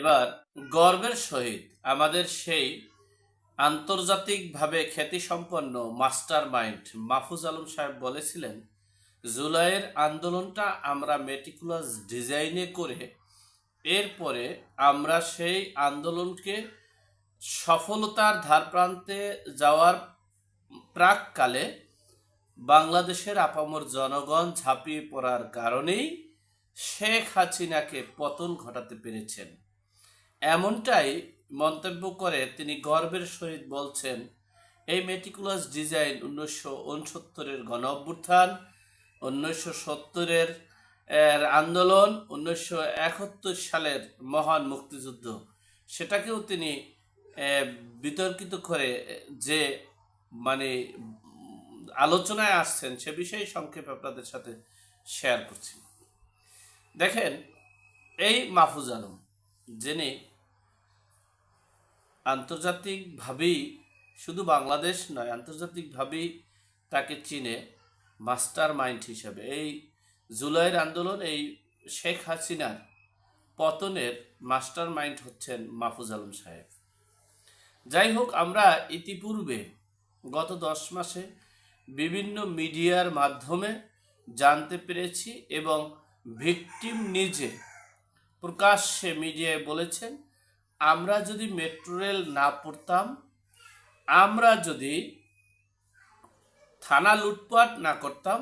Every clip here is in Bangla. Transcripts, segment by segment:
এবার, গর্বের সহিত আমাদের সেই আন্তর্জাতিকভাবে খ্যাতিসম্পন্ন মাস্টার মাইন্ড মাহফুজ আলম সাহেব বলেছিলেন, জুলাইয়ের আন্দোলনটা আমরা মেটিকুলাস ডিজাইনে করে, এরপরে আমরা সেই আন্দোলনকে সফলতার ধারপ্রান্তে যাওয়ার প্রাককালে বাংলাদেশের আপামর জনগণ ঝাঁপিয়ে পড়ার কারণেই শেখ হাসিনাকে পতন ঘটাতে পেরেছেন। এমনটাই মন্তব্য করে তিনি গর্বের সহিত বলছেন, এই মেটিকুলাস ডিজাইন উনিশশো উনসত্তরের গণ অভ্যুত্থান উনিশশো সত্তরের এর আন্দোলন, উনিশশো একাত্তর সালের মহান মুক্তিযুদ্ধ। সেটাকেও তিনি বিতর্কিত করে যে মানে আলোচনায় আসছেন সে বিষয়ে সংক্ষেপে আপনাদের সাথে শেয়ার করছি। দেখেন, এই মাহফুজ আলম, যিনি আন্তর্জাতিকভাবেই শুধু বাংলাদেশ নয়, আন্তর্জাতিকভাবেই তাকে চিনে মাস্টার মাইন্ড হিসেবে। এই জুলাইয়ের আন্দোলন, এই শেখ হাসিনার পতনের মাস্টার মাইন্ড হচ্ছেন মাহফুজ আলম সাহেব। যাই হোক, আমরা ইতিপূর্বে গত দশ মাসে বিভিন্ন মিডিয়ার মাধ্যমে জানতে পেরেছি এবং ভিকটিম নিজে প্রকাশ্যে মিডিয়ায় বলেছেন আমরা যদি মেট্রো রেল না পড়তাম, আমরা যদি থানা লুটপাট না করতাম,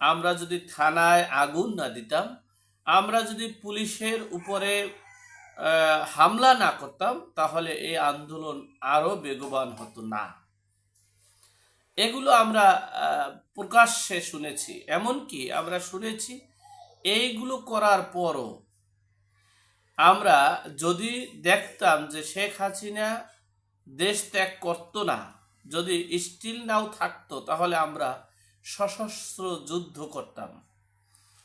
আমরা যদি থানায় আগুন না দিতাম, আমরা যদি পুলিশের উপরে হামলা না করতাম, তাহলে এই আন্দোলন আরও বেগবান হতো না। এগুলো আমরা প্রকাশ্যে শুনেছি। এমনকি আমরা শুনেছি, এইগুলো করার পরও আমরা যদি দেখতাম যে শেখ হাসিনা দেশ ত্যাগ করতো না, যদি স্টিল নাও থাকতো, তাহলে আমরা সশস্ত্র যুদ্ধ করতাম।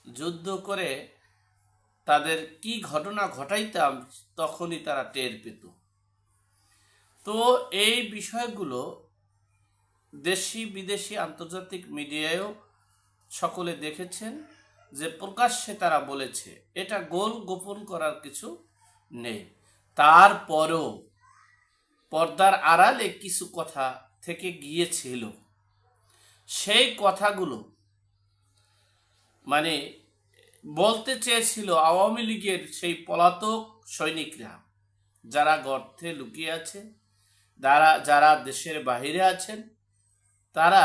যুদ্ধ করে তাদের কি ঘটনা ঘটাইতাম, তখনই তারা টের পেত। তো এই বিষয়গুলো দেশি বিদেশি আন্তর্জাতিক মিডিয়ায়ও সকলে দেখেছেন। যে প্রকাশ্যে তারা বলেছে, এটা গোল গোপন করার কিছু নেই। তারপরেও পর্দার আড়ালে কিছু কথা থেকে গিয়েছিল। সেই কথাগুলো মানে বলতে চেয়েছিল আওয়ামী লীগের সেই পলাতক সৈনিকরা, যারা গর্তে লুকিয়ে আছে, যারা যারা দেশের বাইরে আছেন, তারা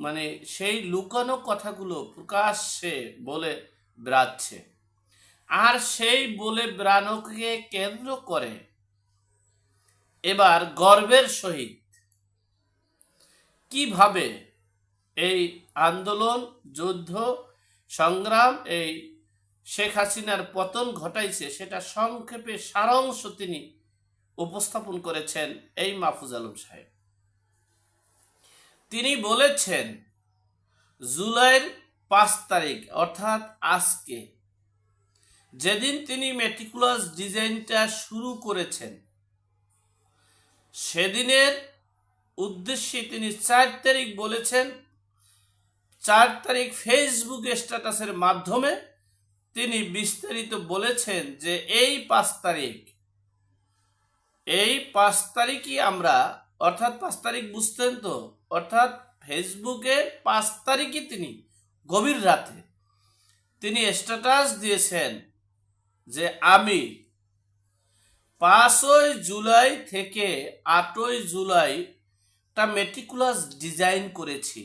মানে সেই লুকানো কথাগুলো প্রকাশ্যে বলে বেড়াচ্ছে। আর সেই বলে বেড়ানোকে কেন্দ্র করে এবার গর্বের সহিত কীভাবে এই আন্দোলন, যুদ্ধ, সংগ্রাম, এই শেখ হাসিনার পতন ঘটাইছে সেটা সংক্ষেপে সারাংশ তিনি উপস্থাপন করেছেন এই মাহফুজ আলম সাহেব। তিনি বলেছেন, জুলাইয়ের পাঁচ তারিখ, অর্থাৎ আজকে, যেদিন তিনি মেটিকুলাস ডিজাইনটা শুরু করেছেন, সেদিনের উদ্দেশ্যে তিনি চার তারিখ বলেছেন, চার তারিখ ফেসবুক স্ট্যাটাসের মাধ্যমে তিনি বিস্তারিত বলেছেন যে এই পাঁচ তারিখ, এই পাঁচ তারিখই আমরা, অর্থাৎ পাঁচ তারিখ বুঝতেন তো অর্থাৎ ফেসবুকে পাঁচ তারিখই তিনি, গভীর রাতে। তিনি স্ট্যাটাস দিয়েছেন যে আমি পাঁচই জুলাই থেকে আটই জুলাই টা মেটিকুলাস ডিজাইন করেছি।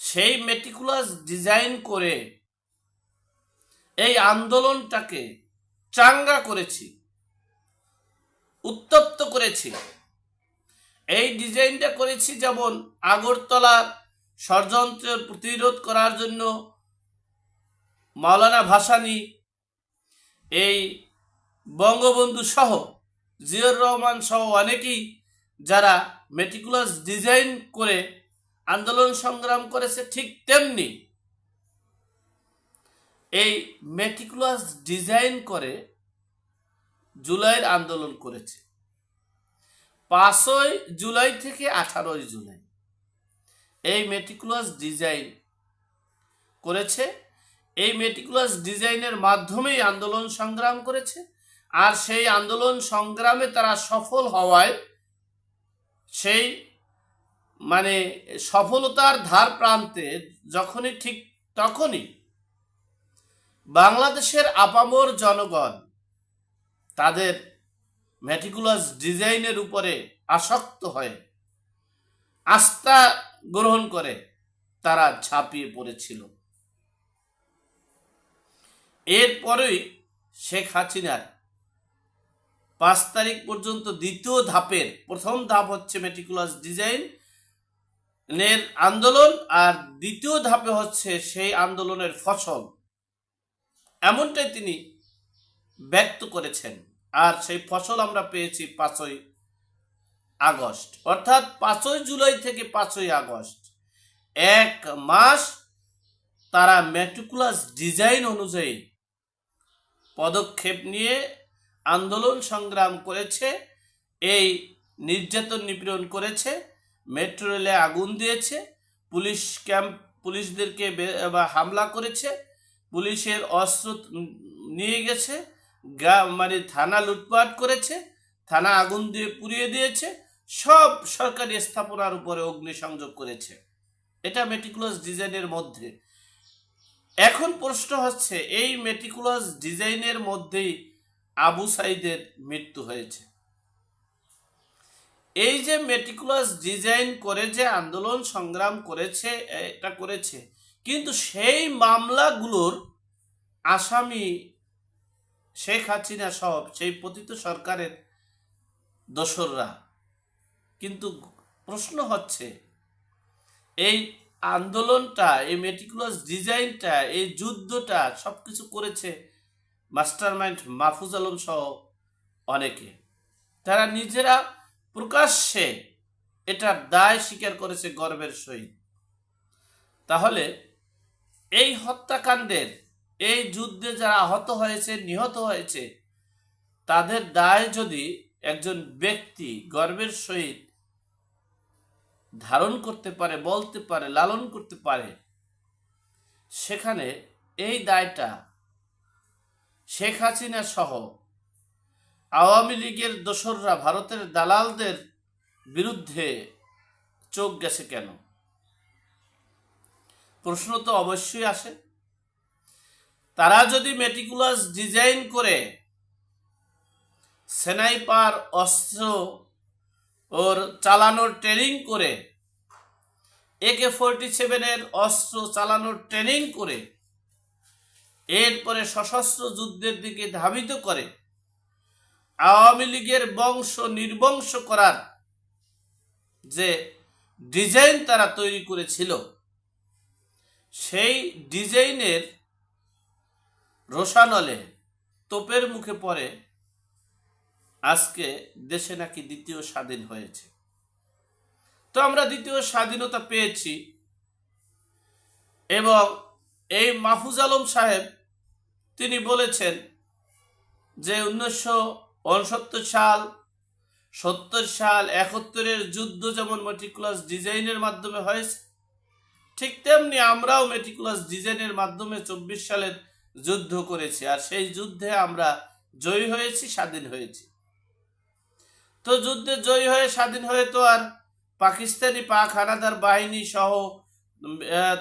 সেই মেটিকুলাস ডিজাইন করে এই আন্দোলনটাকে চাঙ্গা করেছি, উত্তপ্ত করেছি। এই ডিজাইনটা করেছি যেমন আগরতলার ষড়যন্ত্রের প্রতিরোধ করার জন্য মাওলানা ভাসানি, এই বঙ্গবন্ধু সহ জিয়র রহমান সহ অনেকেই যারা মেটিকুলাস ডিজাইন করে আন্দোলন সংগ্রাম করেছে ঠিক তেমনি এই মেটিকুলাস ডিজাইন করে জুলাইয়ের আন্দোলন করেছে। পাঁচই জুলাই থেকে আঠারোই জুলাই। এই মেটিকুলাস ডিজাইন করেছে। এই মেটিকুলাস ডিজাইনের মাধ্যমেই আন্দোলন সংগ্রাম করেছে। আর সেই আন্দোলন সংগ্রামে তারা সফল হওয়ায় সেই মানে সফলতার ধার প্রান্তে যখনই ঠিক তখনই বাংলাদেশের আপামর জনগণ তাদের ম্যাটিকুলাস ডিজাইনের উপরে আসক্ত হয়ে আস্থা গ্রহণ করে তারা ঝাঁপিয়ে পড়েছিল। এরপরেই শেখ হাসিনার পাঁচ তারিখ পর্যন্ত দ্বিতীয় ধাপের প্রথম ধাপ হচ্ছে মেটিকুলাস ডিজাইন এর আন্দোলন, আর দ্বিতীয় ধাপে হচ্ছে সেই আন্দোলনের ফসল। এমনটাই তিনি ব্যক্ত করেছেন। আর সেই ফসল আমরা পেয়েছি পাঁচই আগস্ট। অর্থাৎ পাঁচই জুলাই থেকে পাঁচই আগস্ট। এক মাস তারা মেটিকুলাস ডিজাইন অনুযায়ী পদক্ষেপ নিয়ে আন্দোলন সংগ্রাম করেছে, এই নির্যাতন নিপীড়ন করেছে মেট্রো রেলে আগুন দিয়েছে, পুলিশ ক্যাম্প পুলিশদেরকে হামলা করেছে, পুলিশের অস্ত্র নিয়ে গেছে মানে থানা লুটপাট করেছে, থানা আগুন দিয়ে পুড়িয়ে দিয়েছে, সব সরকারি স্থাপনার উপরে অগ্নিসংযোগ করেছে। এটা মেটিকুলাস ডিজাইনের মধ্যে। এখন প্রশ্ন হচ্ছে, এই মেটিকুলাস ডিজাইনের মধ্যেই আবু সাইদের মৃত্যু হয়েছে। এই যে মেটিকুলাস ডিজাইন করে যে আন্দোলন সংগ্রাম করেছে, এটা করেছে, কিন্তু সেই মামলাগুলোর আসামি শেখ হাসিনা সব সেই পতিত সরকারের দোসররা। কিন্তু প্রশ্ন হচ্ছে, এই আন্দোলনটা, এই মেটিকুলাস ডিজাইনটা এই যুদ্ধটা সব কিছু করেছে মাস্টার মাইন্ড মাহফুজ আলম সহ অনেকে। তারা নিজেরা প্রকাশ্যে এটার দায় স্বীকার করেছে গর্বের সহিত। তাহলে এই হত্যাকাণ্ডের এই যুদ্ধে যারা আহত হয়েছে, নিহত হয়েছে, তাদের দায় যদি একজন ব্যক্তি গর্বের সহিত ধারণ করতে পারে, বলতে পারে, লালন করতে পারে, সেখানে এই দায়টা শেখ হাসিনা সহ আওয়ামী লীগের দোসররা, ভারতের দালালদের বিরুদ্ধে চোখ গেছে কেন? প্রশ্ন তো অবশ্যই আসে। তারা যদি মেটিকুলাস ডিজাইন করে, সেনাইপার অস্ত্র ওর চালানোর ট্রেনিং করে একে ফোরটি সেভেনের অস্ত্র চালানোর ট্রেনিং করে, এরপরে সশস্ত্র যুদ্ধের দিকে ধাবিত করে, আওয়ামী লীগের বংশ নির্বংশ করার যে ডিজাইন তারা তৈরি করেছিল, সেই ডিজাইনের রোশানলে তোপের মুখে পড়ে, আজকে দেশে নাকি দ্বিতীয় স্বাধীন হয়েছে। তো আমরা দ্বিতীয় স্বাধীনতা পেয়েছি এবং এই মাহফুজ আলম সাহেব, তিনি বলেছেন যে উনিশশো উনসত্তর সাল, সত্তর সাল, একাত্তরের যুদ্ধ যেমন মেটিকুলাস ডিজাইনের মাধ্যমে হয়েছে, ঠিক তেমনি আমরাও মেটিকুলাস ডিজাইনের মাধ্যমে চব্বিশ সালের যুদ্ধ করেছি, আর সেই যুদ্ধে আমরা জয়ী হয়েছি, স্বাধীন হয়েছি। তো যুদ্ধে জয়ী হয়ে, স্বাধীন হয়ে তো আর পাকিস্তানি পাক হানাদার বাহিনী সহ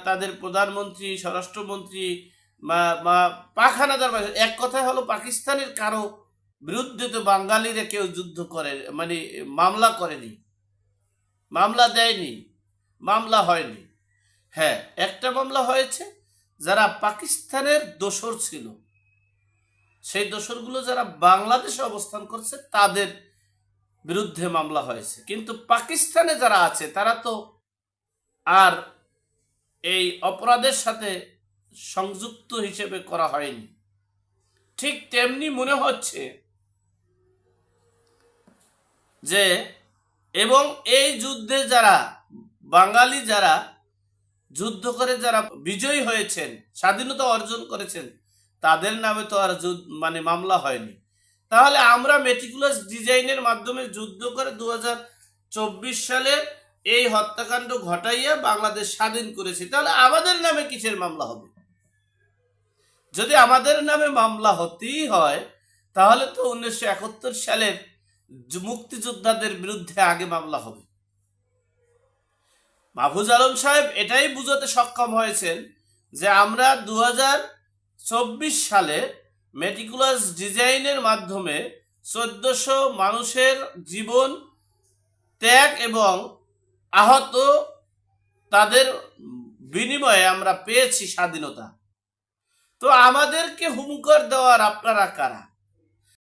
তাদের প্রধানমন্ত্রী, স্বরাষ্ট্রমন্ত্রী বা পাক হানাদার বাহিনী, এক কথায় হলো পাকিস্তানের কারও বিরুদ্ধে তো বাঙালিরা কেউ যুদ্ধ করে মানে মামলা করেনি, মামলা দেয়নি, মামলা হয়নি। হ্যাঁ একটা মামলা হয়েছে যারা পাকিস্তানের দোসর ছিল, সেই দোসরগুলো যারা বাংলাদেশে অবস্থান করছে, তাদের বিরুদ্ধে মামলা হয়েছে। কিন্তু পাকিস্তানে যারা আছে, তারা তো আর এই অপরাধের সাথে সংযুক্ত হিসেবে করা হয়নি। ঠিক তেমনি মনে হচ্ছে যে, এবং এই যুদ্ধে যারা, বাঙালি যারা যুদ্ধ করে যারা বিজয়ী হয়েছেন, স্বাধীনতা অর্জন করেছেন, তাদের নামে তো আর মানে মামলা হয়নি। তাহলে আমরা মেটিকুলাস ডিজাইনের মাধ্যমে যুদ্ধ করে দু সালে এই হত্যাকাণ্ড ঘটাইয়া বাংলাদেশ স্বাধীন করেছি। তাহলে আমাদের নামে কিসের মামলা হবে? যদি আমাদের নামে মামলা হতেই হয়, তাহলে তো উনিশশো একাত্তর সালের মুক্তিযোদ্ধাদের বিরুদ্ধে আগে মামলা হবে। মাহফুজ আলম সাহেব এটাই বুঝাতে সক্ষম হয়েছেন যে আমরা দু সালে মেটিকুলাস ডিজাইনের মাধ্যমে চোদ্দশো মানুষের জীবন ত্যাগ এবং আহত তাদের বিনিময়ে আমরা পেয়েছি স্বাধীনতা। তো আমাদেরকে হুমকার দেওয়ার আপনারা কারা?